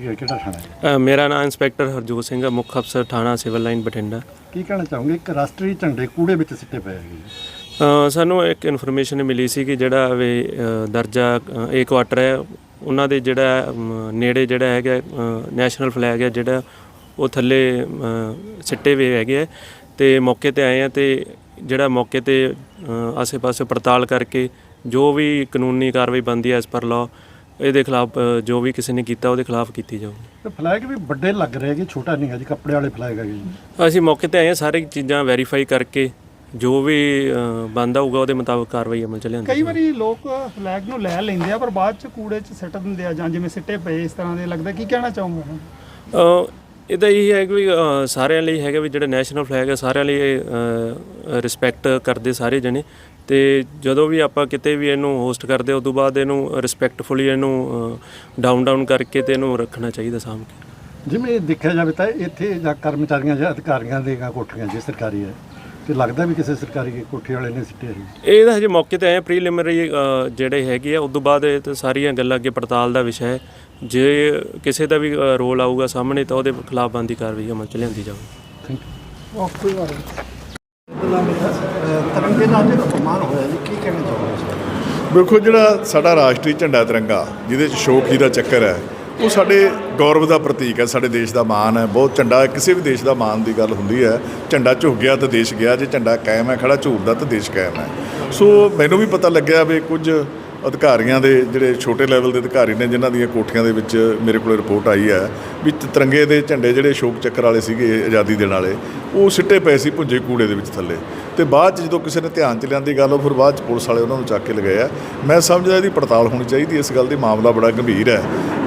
ਕੀ ਹੈ ਕਿਹੜਾ ਥਾਣਾ ਹੈ? ਅ, ਮੇਰਾ ਨਾਮ ਇੰਸਪੈਕਟਰ ਹਰਜੋਤ ਸਿੰਘ ਹੈ ਮੁੱਖ ਅਫਸਰ ਥਾਣਾ ਸਿਵਲ ਲਾਈਨ ਬਠਿੰਡਾ। ਕੀ ਕਹਿਣਾ ਚਾਹੋਗੇ? ਇੱਕ ਰਾਸ਼ਟਰੀ ਝੰਡੇ ਕੂੜੇ ਵਿੱਚ ਸਿੱਟੇ ਪਏ ਹੈਗੇ। ਜੀ। ਅ, ਸਾਨੂੰ ਇੱਕ ਇਨਫੋਰਮੇਸ਼ਨ ਮਿਲੀ ਸੀ ਕਿ ਜਿਹੜਾ ਵੀ ਅ, ਦਰਜਾ ਅ, ਏ ਕੁਆਟਰ ਹੈ ਉਹਨਾਂ ਦੇ ਜਿਹੜਾ ਅਮ, ਨੇੜੇ ਜਿਹੜਾ ਹੈਗਾ ਨੈਸ਼ਨਲ ਫਲੈਗ ਹੈ ਜਿਹੜਾ ਉਹ ਥੱਲੇ ਅ, ਸਿੱਟੇ ਵੇ ਹੈਗੇ ਆ। ਤੇ ਮੌਕੇ ਤੇ ਆਏ ਆ ਤੇ ਜਿਹੜਾ ਮੌਕੇ ਤੇ ਅ, ਆਸੇ-ਪਾਸੇ ਪੜਤਾਲ ਕਰਕੇ ਜੋ ਵੀ ਕਾਨੂੰਨੀ ਕਾਰਵਾਈ ਬਣਦੀ ਹੈ ਐਸ ਪਰ ਲਾਅ ਇਹਦੇ ਖਿਲਾਫ ਅ, ਜੋ ਵੀ ਕਿਸੇ ਨੇ ਕੀਤਾ ਉਹਦੇ ਖਿਲਾਫ ਕੀਤੀ ਜਾਊਗੀ ਤੇ ਫਲੈਗ ਵੀ ਵੱਡੇ ਲੱਗ ਰਹੇ ਹੈਗੇ ਛੋਟਾ ਨਹੀਂ ਹੈ ਜੀ ਕੱਪੜੇ ਵਾਲੇ ਫਲੈਗ ਹੈਗੇ ਜੀ। ਅਸੀਂ ਮੌਕੇ ਤੇ ਆਏ ਹਾਂ ਸਾਰੇ ਚੀਜ਼ਾਂ ਵੈਰੀਫਾਈ ਕਰਕੇ ਜੋ ਵੀ ਬੰਦਾ ਹੋਊਗਾ ਉਹਦੇ ਮੁਤਾਬਕ ਕਾਰਵਾਈ ਅਮਲ ਚ ਲਿਆਂਦੀ ਕਈ ਵਾਰੀ ਲੋਕ ਫਲੈਗ ਨੂੰ ਲੈ ਲੈਂਦੇ ਆ ਪਰ ਬਾਅਦ ਚ ਕੂੜੇ ਚ ਸਿੱਟ ਦਿੰਦੇ ਆ ਜਾਂ ਜਿਵੇਂ ਸਿੱਟੇ ਪਏ ਇਸ ਤਰ੍ਹਾਂ ਦੇ ਲੱਗਦਾ। ਕੀ ਕਹਿਣਾ ਚਾਹੋਗੇ? ਅ, ਇਹਦਾ ਇਹ ਹੈ ਕਿ ਵੀ ਅ, ਸਾਰਿਆਂ ਲਈ ਹੈਗਾ ਵੀ ਜਿਹੜਾ ਨੈਸ਼ਨਲ ਫਲੈਗ ਹੈ ਸਾਰਿਆਂ ਲਈ ਰਿਸਪੈਕਟ ਕਰਦੇ ਸਾਰੇ ਜਣੇ। ਤੇ ਜਦੋਂ ਵੀ ਆਪਾਂ ਕਿਤੇ ਵੀ ਇਹਨੂੰ ਹੋਸਟ ਕਰਦੇ ਉਸ ਤੋਂ ਬਾਅਦ ਇਹਨੂੰ ਰਿਸਪੈਕਟਫੁਲੀ ਇਹਨੂੰ ਡਾਊਨ ਡਾਊਨ ਕਰਕੇ ਤੇ ਇਹਨੂੰ ਰੱਖਣਾ ਚਾਹੀਦਾ ਸਾਂਭ ਕੇ। ਜਿਵੇਂ ਇਹ ਦੇਖਿਆ ਜਾਵੇ ਤਾਂ ਇੱਥੇ ਜਾਂ ਕਰਮਚਾਰੀਆਂ ਜਾਂ ਅਧਿਕਾਰੀਆਂ ਦੀਆਂ ਕੋਠੀਆਂ ਜੇ ਸਰਕਾਰੀ ਹੈ ਤੇ ਲੱਗਦਾ ਵੀ ਕਿਸੇ ਸਰਕਾਰੀ ਕੋਠੀ ਵਾਲੇ ਨੇ ਸਿੱਟੇ ਹੈ ਇਹ ਤਾਂ ਹਜੇ ਮੌਕੇ ਤੇ ਆਏ ਪ੍ਰੀਲਿਮਿਨਰੀ ਜਿਹੜੇ ਹੈਗੇ ਆ ਉਸ ਤੋਂ ਬਾਅਦ ਇਹ ਤਾਂ ਸਾਰੀਆਂ ਗੱਲਾਂ ਅੱਗੇ ਪੜਤਾਲ ਦਾ ਵਿਸ਼ਾ ਹੈ। ਜੇ ਕਿਸੇ ਦਾ ਵੀ ਰੋਲ ਆਊਗਾ ਸਾਹਮਣੇ ਤਾਂ ਉਹਦੇ ਖਿਲਾਫ ਬੰਦੀ ਕਾਰਵਾਈ ਅਮਲ ਚ ਲਿਆਂਦੀ ਜਾਊਗੀ। ਥੈਂਕ ਯੂ ਓਕੇ ਤਰੰਗੇ ਨਾਲ ਜਿਹੜਾ ਅਪਮਾਨ ਹੋਇਆ ਜੀ, ਕੀ ਕਹਿਣਾ ਚਾਹੋਗੇ ਵੇਖੋ ਜਿਹੜਾ ਸਾਡਾ ਰਾਸ਼ਟਰੀ ਝੰਡਾ ਤਿਰੰਗਾ, ਜਿਹਦੇ ਚ ਸ਼ੋਕ ਜੀ ਦਾ ਚੱਕਰ ਹੈ, ਉਹ ਸਾਡੇ ਗੌਰਵ ਦਾ ਪ੍ਰਤੀਕ ਹੈ, ਸਾਡੇ ਦੇਸ਼ ਦਾ ਮਾਣ ਹੈ। ਬਹੁਤ ਝੰਡਾ, ਕਿਸੇ ਵੀ ਦੇਸ਼ ਦਾ ਮਾਣ ਦੀ ਗੱਲ ਹੁੰਦੀ ਹੈ, ਝੰਡਾ ਝੁਕ ਗਿਆ ਤਾਂ ਦੇਸ਼ ਗਿਆ, ਜੇ ਝੰਡਾ ਕਾਇਮ ਹੈ, ਖੜਾ ਝੂਰਦਾ ਤਾਂ ਦੇਸ਼ ਕਾਇਮ ਹੈ। ਸੋ ਮੈਨੂੰ ਵੀ ਪਤਾ ਲੱਗਿਆ ਵੀ ਕੁਝ ਅਧਿਕਾਰੀਆਂ ਦੇ ਜਿਹੜੇ ਛੋਟੇ ਲੈਵਲ ਦੇ ਅਧਿਕਾਰੀ ਨੇ, ਜਿਨ੍ਹਾਂ ਦੀਆਂ ਕੋਠੀਆਂ ਦੇ ਵਿੱਚ ਮੇਰੇ ਕੋਲ ਰਿਪੋਰਟ ਆਈ ਹੈ, ਵੀ ਤਿਰੰਗੇ ਦੇ ਝੰਡੇ ਜਿਹੜੇ ਸ਼ੋਕ ਚੱਕਰ ਵਾਲੇ ਸੀਗੇ ਆਜ਼ਾਦੀ ਦੇਣ ਵਾਲੇ, ਉਹ ਸਿੱਟੇ ਪਏ ਸੀ ਭੁੰਜੇ ਕੂੜੇ ਦੇ ਵਿੱਚ ਥੱਲੇ। ਤੇ ਬਾਅਦ ਚ ਜਦੋਂ ਕਿਸੇ ਨੇ ਧਿਆਨ ਚ ਲਿਆਂਦੀ ਗੱਲ, ਉਹ ਫਿਰ ਬਾਅਦ ਚ ਪੁਲਿਸ ਵਾਲੇ ਉਹਨਾਂ ਨੂੰ ਚੱਕ ਕੇ ਲਗਾਇਆ ਮੈਂ ਸਮਝਦਾ ਇਹਦੀ ਪੜਤਾਲ ਹੋਣੀ ਚਾਹੀਦੀ ਇਸ ਗੱਲ ਦੀ ਮਾਮਲਾ ਬੜਾ ਗੰਭੀਰ ਹੈ।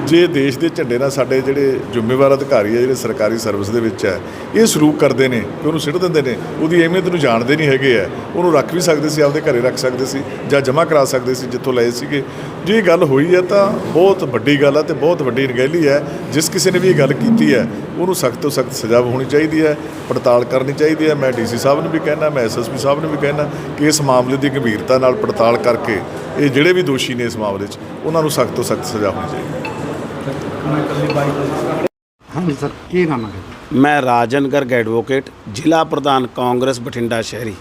ਜੇ ਦੇਸ਼ ਦੇ ਝੰਡੇ ਨਾਲ ਸਾਡੇ ਜਿਹੜੇ ਜ਼ਿੰਮੇਵਾਰ ਅਧਿਕਾਰੀ ਹੈ ਜਿਹੜੇ ਸਰਕਾਰੀ ਸਰਵਿਸ ਦੇ ਵਿੱਚ ਹੈ, ਇਹ ਸਲੂਕ ਕਰਦੇ ਨੇ ਕਿ ਉਹਨੂੰ ਸਿੱਟ ਦਿੰਦੇ ਨੇ, ਉਹਦੀ ਅਹਿਮੀਅਤ ਨੂੰ ਜਾਣਦੇ ਨਹੀਂ ਹੈਗੇ ਆ ਉਹਨੂੰ ਰੱਖ ਵੀ ਸਕਦੇ ਸੀ, ਆਪਦੇ ਘਰੇ ਰੱਖ ਸਕਦੇ ਸੀ ਜਾਂ ਜਮ੍ਹਾਂ ਕਰਾ ਸਕਦੇ ਸੀ, ਜਿੱਥੋਂ ਲਏ ਸੀਗੇ। ਜੇ ਇਹ ਗੱਲ ਹੋਈ ਹੈ ਤਾਂ ਬਹੁਤ ਵੱਡੀ ਗੱਲ ਹੈ ਤੇ ਬਹੁਤ ਵੱਡੀ ਨਗਹਿਲੀ ਹੈ। ਜਿਸ ਕਿਸੇ ਨੇ ਵੀ ਇਹ ਗੱਲ ਕੀਤੀ ਹੈ, ਉਹਨੂੰ ਸਖਤ ਤੋਂ ਸਖਤ ਸਜ਼ਾ ਹੋਣੀ ਚਾਹੀਦੀ ਹੈ, ਪੜਤਾਲ ਕਰਨੀ ਚਾਹੀਦੀ ਹੈ। ਮੈਂ ਡੀਸੀ ਸਾਹਿਬ ਨੂੰ ਵੀ ਕਹਿਣਾ ਮੈਂ ਐਸਐਸਪੀ ਸਾਹਿਬ ਨੂੰ ਵੀ ਕਹਿਣਾ ਕਿ ਇਸ ਮਾਮਲੇ ਦੀ ਗੰਭੀਰਤਾ ਨਾਲ ਪੜਤਾਲ ਕਰਕੇ ਇਹ ਜਿਹੜੇ ਵੀ ਦੋਸ਼ੀ ਨੇ ਇਸ ਮਾਮਲੇ 'ਚ, ਉਹਨਾਂ ਨੂੰ ਸਖਤ ਤੋਂ ਸਖਤ ਸਜ਼ਾ ਹੋਣੀ ਚਾਹੀਦੀ ਹੈ। ਹਾਂਜੀ ਸਰ ਕੀ ਨਾਮ ਹੈ? ਮੈਂ ਰਾਜਨਗਰ ਐਡਵੋਕੇਟ ਜ਼ਿਲ੍ਹਾ ਪ੍ਰਧਾਨ ਕਾਂਗਰਸ ਬਠਿੰਡਾ ਸ਼ਹਿਰੀ।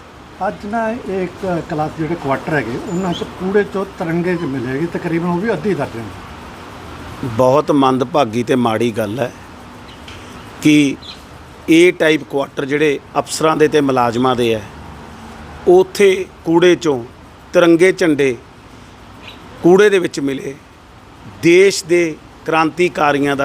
ਅੱਜ ਨਾ ਇੱਕ ਕਲਾਸ ਜਿਹੜੇ ਕੁਆਟਰ ਹੈਗੇ ਉਹਨਾਂ ਚ ਕੂੜੇ ਚੋਂ ਤਿਰੰਗੇ ਚ ਮਿਲੇਗੀ ਤਕਰੀਬਨ ਉਹ ਵੀ ਅੱਧੀ ਦਰਜਨ ਬਹੁਤ ਮੰਦਭਾਗੀ ਤੇ ਮਾੜੀ ਗੱਲ ਹੈ ਕਿ ਇਹ ਟਾਈਪ ਕੁਆਟਰ ਜਿਹੜੇ ਅਫਸਰਾਂ ਦੇ ਤੇ ਮੁਲਾਜ਼ਮਾਂ ਦੇ ਹੈ ਉਥੇ ਕੂੜੇ ਚੋਂ ਤਿਰੰਗੇ ਝੰਡੇ ਕੂੜੇ ਦੇ ਵਿੱਚ ਮਿਲੇ ਦੇਸ਼ ਦੇ ਕ੍ਰਾਂਤੀਕਾਰੀਆਂ ਦਾ।